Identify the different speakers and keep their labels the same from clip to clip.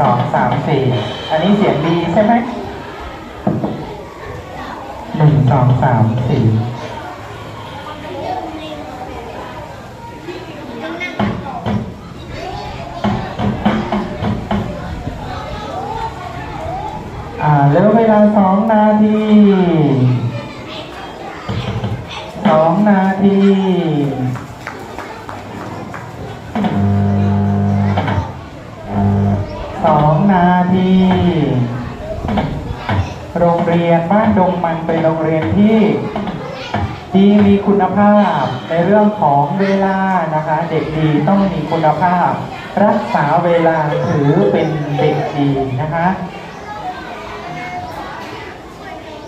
Speaker 1: สองสามสี่อันนี้เสียงดีใช่ไหมหนึ่งสองสามสี่อ่าเหลือเวลาสองนาทีสองนาที สองนาที โรงเรียนบ้านดงมันเป็นโรงเรียนที่ดีมีคุณภาพในเรื่องของเวลานะคะ เด็กดีต้องมีคุณภาพ รักษาเวลาถือเป็นเด็กดีนะคะ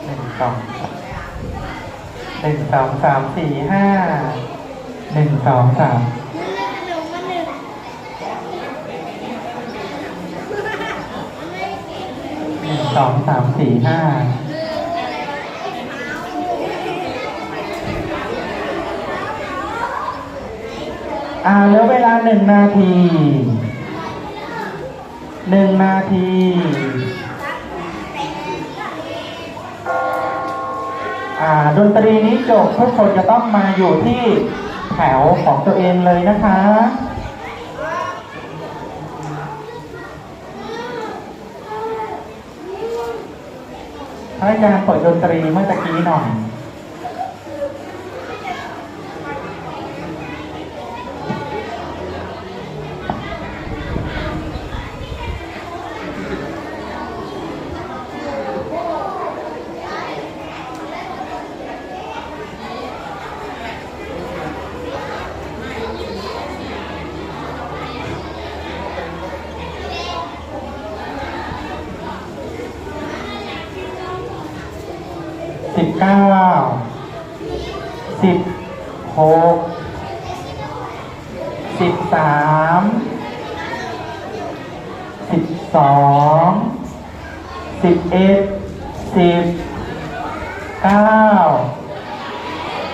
Speaker 1: หนึ่งสองหนึ่งสองสามสี่ห้าหนึ่งสองสาม หนึ่ง สองสามสี่ห้าอ่าเหลือเวลาหนึ่งนาทีหนึ่งนาทีอ่าดนตรีนี้จบทุกคนจะต้องมาอยู่ที่แถวของตัวเองเลยนะคะ ให้อาจารย์เปิดดนตรีเมื่อตะกี้หน่อย สิบเก้าสิบหกสิบสามสิบสองสิบเอ็ดสิบเก้า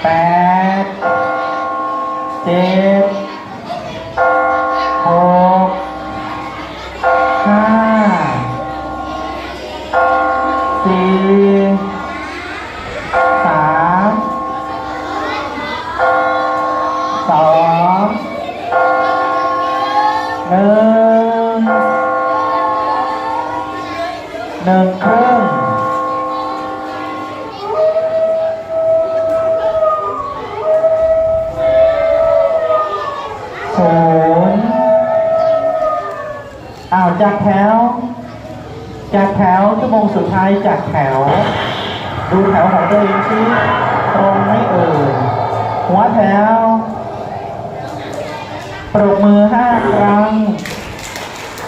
Speaker 1: แปดเจ็ดหกห้าสี่ หนึ่งครึ่งศูนย์อ้าวจากแถว จากแถวชั่วโมงสุดท้ายจากแถว ดูแถวของตัวเองซิตรงไม่เอ่ยหัวแถวปรบมือห้าครั้ง